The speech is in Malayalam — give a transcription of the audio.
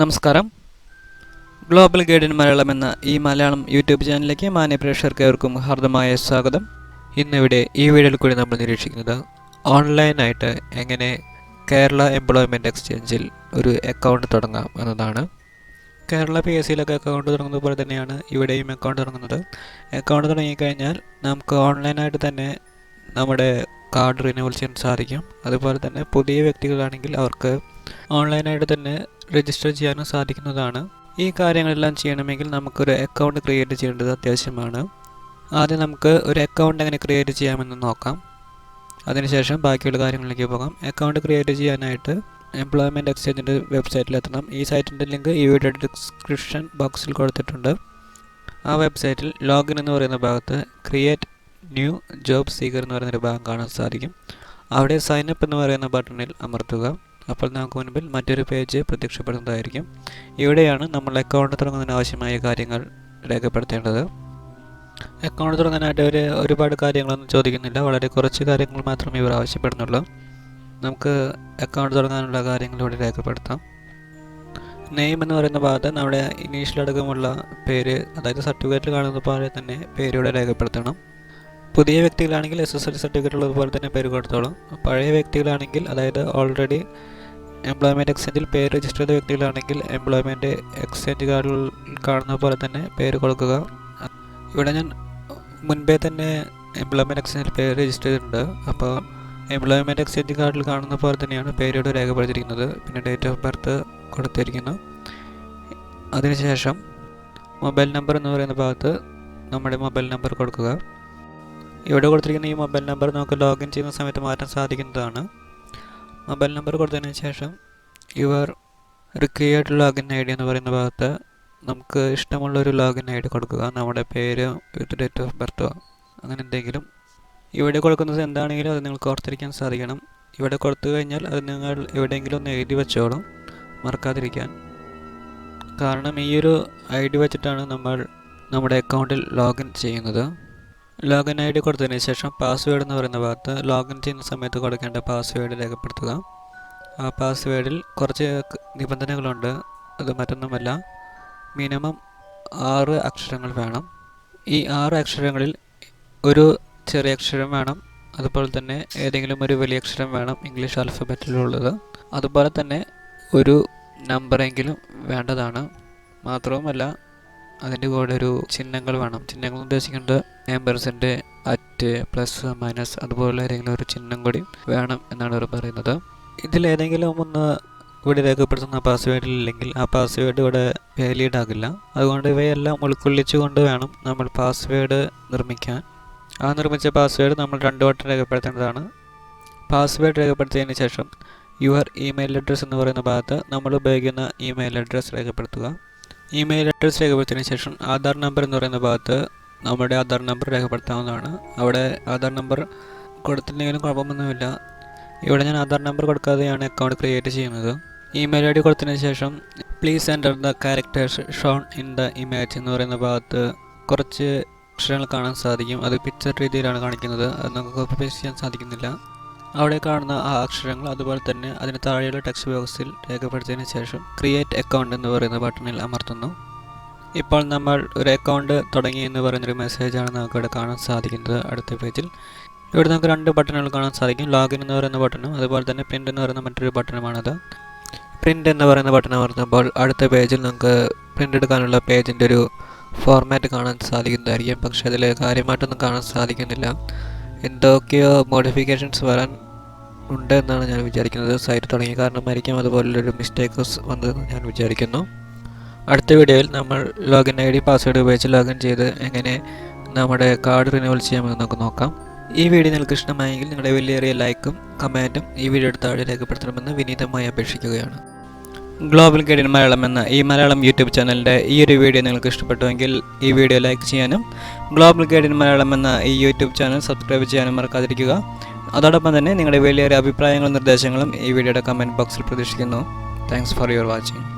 നമസ്കാരം. ഗ്ലോബൽ ഗൈഡൻ മലയാളം എന്ന ഈ മലയാളം യൂട്യൂബ് ചാനലിലേക്ക് മാന്യ പ്രേക്ഷകർക്ക് ഏവർക്കും ഹാർദമായ സ്വാഗതം. ഇന്നിവിടെ ഈ വീഡിയോയിൽ കൂടി നമ്മൾ നിരീക്ഷിക്കുന്നത് ഓൺലൈനായിട്ട് എങ്ങനെ കേരള എംപ്ലോയ്മെന്റ് എക്സ്ചേഞ്ചിൽ ഒരു അക്കൗണ്ട് തുടങ്ങാം എന്നതാണ്. കേരള പി എസ് സിയിലൊക്കെ അക്കൗണ്ട് തുടങ്ങുന്നത് പോലെ തന്നെയാണ് ഇവിടെയും അക്കൗണ്ട് തുടങ്ങുന്നത്. അക്കൗണ്ട് തുടങ്ങിക്കഴിഞ്ഞാൽ നമുക്ക് ഓൺലൈനായിട്ട് തന്നെ നമ്മുടെ കാർഡ് റിന്യൂവൽ ചെയ്യാൻ സാധിക്കും. അതുപോലെ തന്നെ പുതിയ വ്യക്തികളാണെങ്കിൽ അവർക്ക് ഓൺലൈനായിട്ട് തന്നെ രജിസ്റ്റർ ചെയ്യാനും സാധിക്കുന്നതാണ്. ഈ കാര്യങ്ങളെല്ലാം ചെയ്യണമെങ്കിൽ നമുക്കൊരു അക്കൗണ്ട് ക്രിയേറ്റ് ചെയ്യേണ്ടത് അത്യാവശ്യമാണ്. ആദ്യം നമുക്ക് ഒരു അക്കൗണ്ട് എങ്ങനെ ക്രിയേറ്റ് ചെയ്യാമെന്ന് നോക്കാം. അതിനുശേഷം ബാക്കിയുള്ള കാര്യങ്ങളിലേക്ക് പോകാം. അക്കൗണ്ട് ക്രിയേറ്റ് ചെയ്യാനായിട്ട് എംപ്ലോയ്മെന്റ് എക്സ്ചേഞ്ചിന്റെ വെബ്സൈറ്റിൽ എത്തണം. ഈ സൈറ്റിന്റെ ലിങ്ക് ഈ വീഡിയോ ഡിസ്ക്രിപ്ഷൻ ബോക്സിൽ കൊടുത്തിട്ടുണ്ട്. ആ വെബ്സൈറ്റിൽ ലോഗിൻ എന്ന് പറയുന്ന ഭാഗത്ത് ക്രിയേറ്റ് ന്യൂ ജോബ് സീക്കർ എന്ന് പറയുന്നൊരു ഭാഗം കാണാൻ സാധിക്കും. അവിടെ സൈൻ അപ്പ് എന്ന് പറയുന്ന ബട്ടണിൽ അമർത്തുക. അപ്പോൾ നമുക്ക് മുൻപിൽ മറ്റൊരു പേജ് പ്രത്യക്ഷപ്പെടുന്നതായിരിക്കും. ഇവിടെയാണ് നമ്മൾ അക്കൗണ്ട് തുടങ്ങുന്നതിന് ആവശ്യമായ കാര്യങ്ങൾ രേഖപ്പെടുത്തേണ്ടത്. അക്കൗണ്ട് തുടങ്ങാനായിട്ട് അവർ ഒരുപാട് കാര്യങ്ങളൊന്നും ചോദിക്കുന്നില്ല. വളരെ കുറച്ച് കാര്യങ്ങൾ മാത്രമേ ഇവർ ആവശ്യപ്പെടുന്നുള്ളൂ. നമുക്ക് അക്കൗണ്ട് തുടങ്ങാനുള്ള കാര്യങ്ങൾ ഇവിടെ രേഖപ്പെടുത്താം. നെയിം എന്ന് പറയുന്ന ഭാഗത്ത് നമ്മുടെ ഇനീഷ്യൽ അടക്കമുള്ള പേര് അതായത് സർട്ടിഫിക്കറ്റിൽ കാണുന്ന പോലെ തന്നെ പേരിവിടെ രേഖപ്പെടുത്തണം. പുതിയ വ്യക്തികളാണെങ്കിൽ എസ് എസ് എൽ സർട്ടിഫിക്കറ്റ് ഉള്ളതുപോലെ തന്നെ പേര് കൊടുത്തോളും. പഴയ വ്യക്തികളാണെങ്കിൽ അതായത് ഓൾറെഡി എംപ്ലോയ്മെന്റ് എക്സ്ചേഞ്ചിൽ പേര് രജിസ്റ്റർ ചെയ്ത വ്യക്തികളാണെങ്കിൽ എംപ്ലോയ്മെന്റ് എക്സ്ചേഞ്ച് കാർഡിൽ കാണുന്ന പോലെ തന്നെ പേര് കൊടുക്കുക. ഇവിടെ ഞാൻ മുൻപേ തന്നെ എംപ്ലോയ്മെന്റ് എക്സ്ചേഞ്ചിൽ പേര് രജിസ്റ്റർ ചെയ്തിട്ടുണ്ട്. അപ്പോൾ എംപ്ലോയ്മെന്റ് എക്സ്ചേഞ്ച് കാർഡിൽ കാണുന്ന പോലെ തന്നെയാണ് പേരോട് രേഖപ്പെടുത്തിയിരിക്കുന്നത്. പിന്നെ ഡേറ്റ് ഓഫ് ബർത്ത് കൊടുത്തിരിക്കുന്നു. അതിനുശേഷം മൊബൈൽ നമ്പർ എന്ന് പറയുന്ന ഭാഗത്ത് നമ്മുടെ മൊബൈൽ നമ്പർ കൊടുക്കുക. ഇവിടെ കൊടുത്തിരിക്കുന്ന ഈ മൊബൈൽ നമ്പർ നമുക്ക് ലോഗിൻ ചെയ്യുന്ന സമയത്ത് മാറ്റാൻ സാധിക്കുന്നതാണ്. മൊബൈൽ നമ്പർ കൊടുത്തതിന് ശേഷം your required login I D എന്ന് പറയുന്ന ഭാഗത്ത് നമുക്ക് ഇഷ്ടമുള്ളൊരു ലോഗിൻ ഐ ഡി കൊടുക്കുക. നമ്മുടെ പേര് വിത്ത് ഡേറ്റ് ഓഫ് ബർത്തോ അങ്ങനെ എന്തെങ്കിലും. ഇവിടെ കൊടുക്കുന്നത് എന്താണെങ്കിലും അത് നിങ്ങൾക്ക് ഓർത്തിരിക്കാൻ സാധിക്കണം. ഇവിടെ കൊടുത്തു കഴിഞ്ഞാൽ അത് നിങ്ങൾ എവിടെയെങ്കിലും ഒന്ന് എഴുതി വെച്ചോളും. മറക്കാതിരിക്കാൻ. കാരണം ഈ ഒരു ഐ ഡി വെച്ചിട്ടാണ് നമ്മൾ നമ്മുടെ അക്കൗണ്ടിൽ ലോഗിൻ ചെയ്യുന്നത്. ലോഗിൻ ഐ ഡി കൊടുത്തതിന് ശേഷം പാസ്വേഡ് എന്ന് പറയുന്ന ഭാഗത്ത് ലോഗിൻ ചെയ്യുന്ന സമയത്ത് കൊടുക്കേണ്ട പാസ്വേഡ് രേഖപ്പെടുത്തുക. ആ പാസ്വേഡിൽ കുറച്ച് നിബന്ധനകളുണ്ട്. അത് മറ്റൊന്നുമല്ല. മിനിമം ആറ് അക്ഷരങ്ങൾ വേണം. ഈ ആറ് അക്ഷരങ്ങളിൽ ഒരു ചെറിയ അക്ഷരം വേണം. അതുപോലെ തന്നെ ഏതെങ്കിലും ഒരു വലിയ അക്ഷരം വേണം ഇംഗ്ലീഷ് ആൽഫബറ്റിലുള്ളത്. അതുപോലെ തന്നെ ഒരു നമ്പറെങ്കിലും വേണ്ടതാണ്. മാത്രവുമല്ല അതിന്റെ കൂടെ ഒരു ചിഹ്നങ്ങൾ വേണം. ചിഹ്നങ്ങൾ ഉദ്ദേശിക്കുന്നത് നമ്പേഴ്സിന്റെ അറ്റ് പ്ലസ് മൈനസ് അതുപോലെ ഏതെങ്കിലും ഒരു ചിഹ്നം കൂടി വേണം എന്നാണ് അവർ പറയുന്നത്. ഇതിലേതെങ്കിലും ഒന്ന് ഇവിടെ രേഖപ്പെടുത്തുന്ന പാസ്വേഡിൽ ഇല്ലെങ്കിൽ ആ പാസ്വേഡ് ഇവിടെ വാലിഡ് ആകില്ല. അതുകൊണ്ട് ഇവയെല്ലാം ഉൾക്കൊള്ളിച്ചുകൊണ്ട് വേണം നമ്മൾ പാസ്വേഡ് നിർമ്മിക്കാൻ. ആ നിർമ്മിച്ച പാസ്വേഡ് നമ്മൾ രണ്ടു വട്ടം രേഖപ്പെടുത്തേണ്ടതാണ്. പാസ്വേഡ് രേഖപ്പെടുത്തിയതിന് ശേഷം യുവർ ഇമെയിൽ അഡ്രസ്സ് എന്ന് പറയുന്ന ഭാഗത്ത് നമ്മൾ ഉപയോഗിക്കുന്ന ഇമെയിൽ അഡ്രസ്സ് രേഖപ്പെടുത്തുക. ഇമെയിൽ അഡ്രസ്സ് രേഖപ്പെടുത്തിയതിന് ശേഷം ആധാർ നമ്പർ എന്ന് പറയുന്ന ഭാഗത്ത് നമ്മുടെ ആധാർ നമ്പർ രേഖപ്പെടുത്താവുന്നതാണ്. അവിടെ ആധാർ നമ്പർ കൊടുത്തില്ലെങ്കിലും കുഴപ്പമൊന്നുമില്ല. ഇവിടെ ഞാൻ ആധാർ നമ്പർ കൊടുക്കാതെയാണ് അക്കൗണ്ട് ക്രിയേറ്റ് ചെയ്യുന്നത്. ഇമെയിൽ ഐ ഡി കൊടുത്തതിന് ശേഷം please enter the characters shown in the image എന്ന് പറയുന്ന ഭാഗത്ത് കുറച്ച് അക്ഷരങ്ങൾ കാണാൻ സാധിക്കും. അത് പിക്ചർ രീതിയിലാണ് കാണിക്കുന്നത്. അത് നമുക്ക് കോപ്പി പേസ്റ്റ് ചെയ്യാൻ സാധിക്കുന്നില്ല. അവിടെ കാണുന്ന ആ അക്ഷരങ്ങൾ അതുപോലെ തന്നെ അതിന് താഴെയുള്ള ടെക്സ്റ്റ് ബോക്സിൽ രേഖപ്പെടുത്തിയതിന് ശേഷം ക്രിയേറ്റ് അക്കൗണ്ട് എന്ന് പറയുന്ന ബട്ടണിൽ അമർത്തുന്നു. ഇപ്പോൾ നമ്മൾ ഒരു അക്കൗണ്ട് തുടങ്ങി എന്ന് പറയുന്നൊരു മെസ്സേജാണ് നമുക്ക് ഇവിടെ കാണാൻ സാധിക്കുന്നത് അടുത്ത പേജിൽ ഇവിടെ നമുക്ക് രണ്ട് ബട്ടണുകൾ കാണാൻ സാധിക്കും. ലോഗിൻ എന്ന് പറയുന്ന ബട്ടണും അതുപോലെ തന്നെ പ്രിന്റ് എന്ന് പറയുന്ന മറ്റൊരു ബട്ടണുമാണത് പ്രിന്റ് എന്ന് പറയുന്ന ബട്ടൺ അമർത്തുമ്പോൾ അടുത്ത പേജിൽ നമുക്ക് പ്രിന്റ് എടുക്കാനുള്ള പേജിന്റെ ഒരു ഫോർമാറ്റ് കാണാൻ സാധിക്കുന്നതായിരിക്കും. പക്ഷേ അതിൽ കാര്യമായിട്ടൊന്നും കാണാൻ സാധിക്കുന്നില്ല. എന്തൊക്കെയോ മോഡിഫിക്കേഷൻസ് വരാൻ ഉണ്ട് എന്നാണ് ഞാൻ വിചാരിക്കുന്നത്. സൈറ്റ് തുടങ്ങിയ കാരണമായിരിക്കും അതുപോലുള്ളൊരു മിസ്റ്റേക്ക്സ് വന്നതെന്ന് ഞാൻ വിചാരിക്കുന്നു. അടുത്ത വീഡിയോയിൽ നമ്മൾ ലോഗിൻ ഐ ഡി പാസ്വേഡ് ഉപയോഗിച്ച് ലോഗിൻ ചെയ്ത് എങ്ങനെ നമ്മുടെ കാർഡ് റിന്യൂവൽ ചെയ്യാമെന്ന് നമുക്ക് നോക്കാം. ഈ വീഡിയോ നിങ്ങൾക്ക് ഇഷ്ടമായെങ്കിൽ നിങ്ങളുടെ വലിയേറിയ ലൈക്കും കമന്റും ഈ വീഡിയോ വീഡിയോയുടെ താഴെ രേഖപ്പെടുത്തണമെന്ന് വിനീതമായി അപേക്ഷിക്കുകയാണ്. ഗ്ലോബൽ ഗൈഡിൻ മലയാളം എന്ന ഈ മലയാളം യൂട്യൂബ് ചാനലിന്റെ ഈ ഒരു വീഡിയോ നിങ്ങൾക്ക് ഇഷ്ടപ്പെട്ടുവെങ്കിൽ ഈ വീഡിയോ ലൈക്ക് ചെയ്യാനും ഗ്ലോബൽ ഗൈഡിൻ മലയാളം എന്ന ഈ യൂട്യൂബ് ചാനൽ സബ്സ്ക്രൈബ് ചെയ്യാനും മറക്കാതിരിക്കുക. അതോടൊപ്പം തന്നെ നിങ്ങളുടെ വലിയൊരു അഭിപ്രായങ്ങളും നിർദ്ദേശങ്ങളും ഈ വീഡിയോയുടെ കമന്റ് ബോക്സിൽ പ്രതീക്ഷിക്കുന്നു. Thanks for your watching